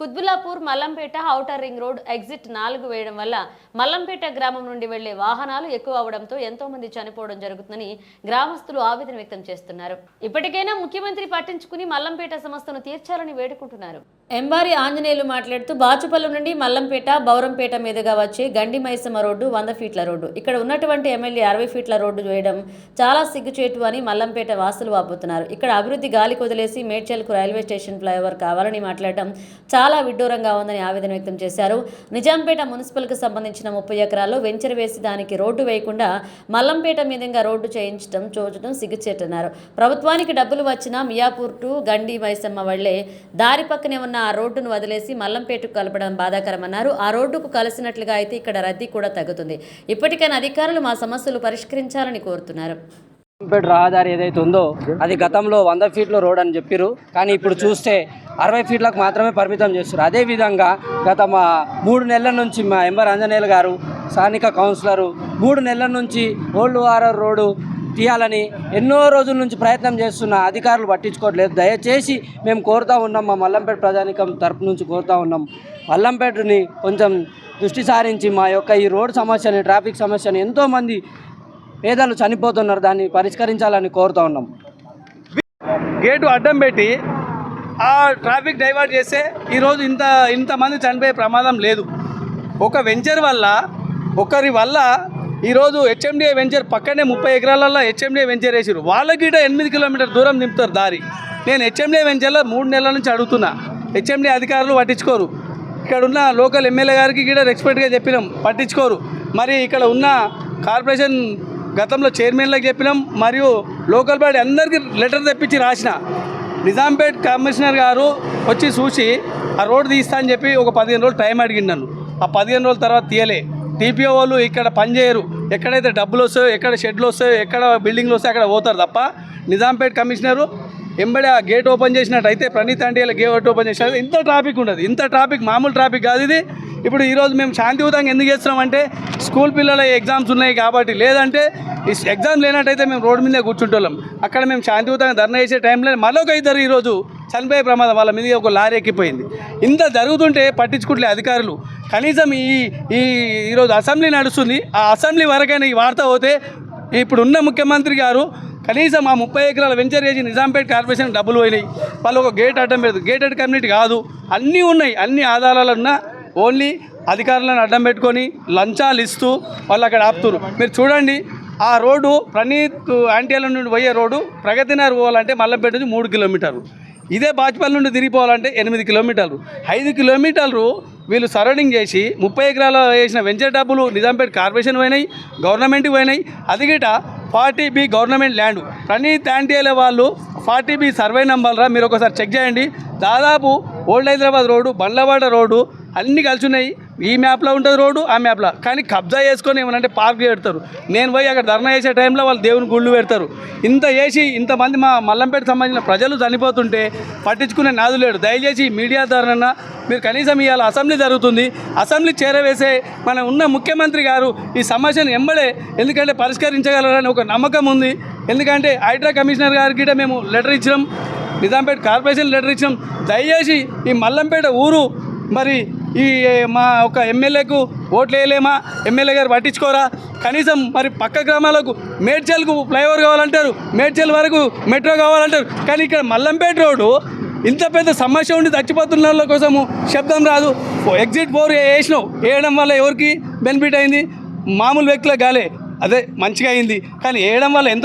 Quthbullapur Mallampet outer ring road exit నాలుగు వేయడం వల్ల మల్లంపేట గ్రామం నుండి వెళ్ళే వాహనాలు ఎక్కువ అవడంతో ఎంతో మంది చనిపోవడం జరుగుతుందని గ్రామస్తులు ఆవేదన వ్యక్తం చేస్తున్నారు. ఇప్పటికైనా ముఖ్యమంత్రి పట్టించుకుని మల్లంపేట సమస్యను తీర్చాలని వేడుకుంటున్నారు. ఎంబారి ఆంజనేయులు మాట్లాడుతూ బాచుపల్లి నుండి మల్లంపేట బౌరంపేట మీదుగా వచ్చే గండి మైసమ్మ రోడ్డు వంద ఫీట్ల రోడ్డు. ఇక్కడ ఉన్నటువంటి ఎమ్మెల్యే అరవై ఫీట్ల రోడ్డు వేయడం చాలా సిగ్గుచేటు అని మల్లంపేట వాసులు వాపోతున్నారు. ఇక్కడ అభివృద్ధి గాలి కొదిలేసి మేడ్చల్కు రైల్వే స్టేషన్ ఫ్లైఓవర్ కావాలని మాట్లాడడం చాలా చాలా విడ్డూరంగా ఉందని ఆవేదన వ్యక్తం చేశారు. నిజాంపేట మున్సిపల్కు సంబంధించిన ముప్పై ఎకరాల్లో వెంచర్ వేసి దానికి రోడ్డు వేయకుండా మల్లంపేట మీదుగా రోడ్డు చేయించడం చూడటం సిగ్గుచేటన్నారు. ప్రభుత్వానికి డబ్బులు వచ్చినా మియాపూర్ టు గండి మైసమ్మ వల్లే దారి పక్కనే ఉన్న ఆ రోడ్డును వదిలేసి మల్లంపేటకు కలపడం బాధాకరమన్నారు. ఆ రోడ్డుకు కలిసినట్లుగా అయితే ఇక్కడ రద్దీ కూడా తగ్గుతుంది. ఇప్పటికైనా అధికారులు మా సమస్యలు పరిష్కరించాలని కోరుతున్నారు. రహదారి ఏదైతే ఉందో అది గతంలో వంద ఫీట్ల రోడ్ అని చెప్పారు కానీ ఇప్పుడు చూస్తే అరవై ఫీట్లకు మాత్రమే పరిమితం చేస్తున్నారు. అదేవిధంగా గత మా మూడు నెలల నుంచి మా ఎంబర్ ఆంజనేయులు గారు స్థానిక కౌన్సిలరు మూడు నెలల నుంచి ఓల్డ్ వారర్ రోడ్డు తీయాలని ఎన్నో రోజుల నుంచి ప్రయత్నం చేస్తున్న అధికారులు పట్టించుకోవట్లేదు. దయచేసి మేము కోరుతా ఉన్నాం మా మల్లంపేట ప్రజానికం తరపు నుంచి కోరుతూ ఉన్నాం. మల్లంపేటని కొంచెం దృష్టి సారించి మా యొక్క ఈ రోడ్ సమస్యని ట్రాఫిక్ సమస్యని ఎంతోమంది పేదలు చనిపోతున్నారు దాన్ని పరిష్కరించాలని కోరుతూ ఉన్నాం. గేటు అడ్డం పెట్టి ఆ ట్రాఫిక్ డైవర్ట్ చేస్తే ఈరోజు ఇంత ఇంతమంది చనిపోయే ప్రమాదం లేదు. ఒక వెంచర్ వల్ల ఒకరి వల్ల ఈరోజు హెచ్ఎండిఏ వెంచర్ పక్కనే ముప్పై ఎకరాలలో హెచ్ఎండిఏ వెంచర్ వేసారు వాళ్ళకి కూడా ఎనిమిది కిలోమీటర్ దూరం నింపుతారు దారి. నేను హెచ్ఎండిఏ వెంచర్లో మూడు నెలల నుంచి అడుగుతున్నా. హెచ్ఎండిఏ అధికారులు పట్టించుకోరు. ఇక్కడ ఉన్న లోకల్ ఎమ్మెల్యే గారికి కూడా రెస్పెక్ట్గా చెప్పినాం పట్టించుకోరు. మరి ఇక్కడ ఉన్న కార్పొరేషన్ గతంలో చైర్మన్లకు చెప్పినాం మరియు లోకల్ బాడీ అందరికీ లెటర్ తెప్పించి రాసిన. నిజాంపేట్ కమిషనర్ గారు వచ్చి చూసి ఆ రోడ్డు తీస్తా అని చెప్పి ఒక పదిహేను రోజులు టైం అడిగింది నన్ను. ఆ పదిహేను రోజుల తర్వాత తీయలే. టీపీఓ వాళ్ళు ఇక్కడ పనిచేయరు ఎక్కడైతే డబ్బులు వస్తాయో ఎక్కడ షెడ్లు వస్తాయో ఎక్కడ బిల్డింగ్లు వస్తాయో అక్కడ పోతారు తప్ప నిజాంపేట్ కమిషనరు ఎంబడి ఆ గేట్ ఓపెన్ చేసినట్టయితే ప్రణీత్ అండియాల గేట్ ఓపెన్ చేసినట్టు ఇంత ట్రాఫిక్ ఉండదు. ఇంత ట్రాఫిక్ మామూలు ట్రాఫిక్ కాదు ఇది. ఇప్పుడు ఈరోజు మేము శాంతియుతంగా ఎందుకు చేస్తున్నామంటే స్కూల్ పిల్లల ఎగ్జామ్స్ ఉన్నాయి కాబట్టి లేదంటే ఎగ్జామ్ లేనట్టయితే మేము రోడ్డు మీదే కూర్చుంటోళ్ళం. అక్కడ మేము శాంతియుతంగా ధర్నా చేసే టైంలో మరొక ఇద్దరు ఈరోజు చనిపోయే ప్రమాదం వాళ్ళ మీద ఒక లారీ ఎక్కిపోయింది. ఇంత జరుగుతుంటే పట్టించుకుంటే అధికారులు. కనీసం ఈ ఈ ఈరోజు అసెంబ్లీ నడుస్తుంది. ఆ అసెంబ్లీ వరకైనా ఈ వార్త పోతే ఇప్పుడున్న ముఖ్యమంత్రి గారు కనీసం ఆ ముప్పై ఎకరాల వెంచర్ చేసి నిజాంపేట్ కార్పొరేషన్ డబ్బులు పోయినాయి. వాళ్ళు ఒక గేట్ అడ్డం పెడదు గేటెడ్ కమ్యూనిటీ కాదు. అన్నీ ఉన్నాయి. అన్ని ఆధారాలు ఉన్నా ఓన్లీ అధికారులను అడ్డం పెట్టుకొని లంచాలు ఇస్తూ వాళ్ళు అక్కడ ఆపుతున్నారు మీరు చూడండి ఆ రోడ్డు ప్రణీత్ ఆంటీల నుండి పోయే రోడ్డు ప్రగతినగర్ పోవాలంటే మల్లంపేట నుంచి మూడు కిలోమీటర్లు. ఇదే బాచుపల్లి నుండి తిరిగిపోవాలంటే ఎనిమిది కిలోమీటర్లు. ఐదు కిలోమీటర్లు వీళ్ళు సరౌండింగ్ చేసి ముప్పై ఎకరాలు వేసిన వెంచర్ డబ్బులు నిజాంపేట కార్పొరేషన్ పోయినాయి గవర్నమెంట్కి పోయినాయి. అది గిట forty B government land. Praneeth ఆంటీల వాళ్ళు ఫార్టీ బి సర్వే నంబర్రా మీరు ఒకసారి చెక్ చేయండి. దాదాపు old Hyderabad road Bandlawada road అన్నీ కలిసి ఉన్నాయి. ఈ మ్యాప్లో ఉంటుంది రోడ్డు ఆ మ్యాప్లో. కానీ కబ్జా చేసుకొని ఏమనంటే పార్క్ పెడతారు నేను పోయి అక్కడ ధర్నా చేసే టైంలో వాళ్ళు దేవుని గుళ్ళు పెడతారు. ఇంత చేసి ఇంతమంది మా మల్లంపేట సంబంధించిన ప్రజలు చనిపోతుంటే పట్టించుకునే నాదు లేడు. దయచేసి మీడియా ద్వారా మీరు కనీసం ఇవాళ అసెంబ్లీ జరుగుతుంది. అసెంబ్లీ చేరవేసే మన ఉన్న ముఖ్యమంత్రి గారు ఈ సమస్యను ఎంబడే ఎందుకంటే పరిష్కరించగలరని ఒక నమ్మకం ఉంది. ఎందుకంటే హైడ్రా కమిషనర్ గారికి కూడా మేము లెటర్ ఇచ్చినాం. నిజాంపేట కార్పొరేషన్ లెటర్ ఇచ్చినాం. దయచేసి ఈ మల్లంపేట ఊరు మరి ఈ మా ఒక ఎమ్మెల్యేకు ఓట్లు వేయలేమా? ఎమ్మెల్యే గారు పట్టించుకోరా? కనీసం మరి పక్క గ్రామాలకు మేడ్చల్కు ఫ్లైఓవర్ కావాలంటారు. మేడ్చల్ వరకు మెట్రో కావాలంటారు. కానీ ఇక్కడ మల్లంపేట రోడ్డు ఇంత పెద్ద సమస్య ఉండి చచ్చిపోతున్న వాళ్ళ కోసము శబ్దం రాదు. ఎగ్జిట్ ఫోర్ వేసినావు. వేయడం వల్ల ఎవరికి బెనిఫిట్ అయింది? మామూలు వ్యక్తులకు గాలే. అదే మంచిగా అయింది. కానీ వేయడం వల్ల ఎంత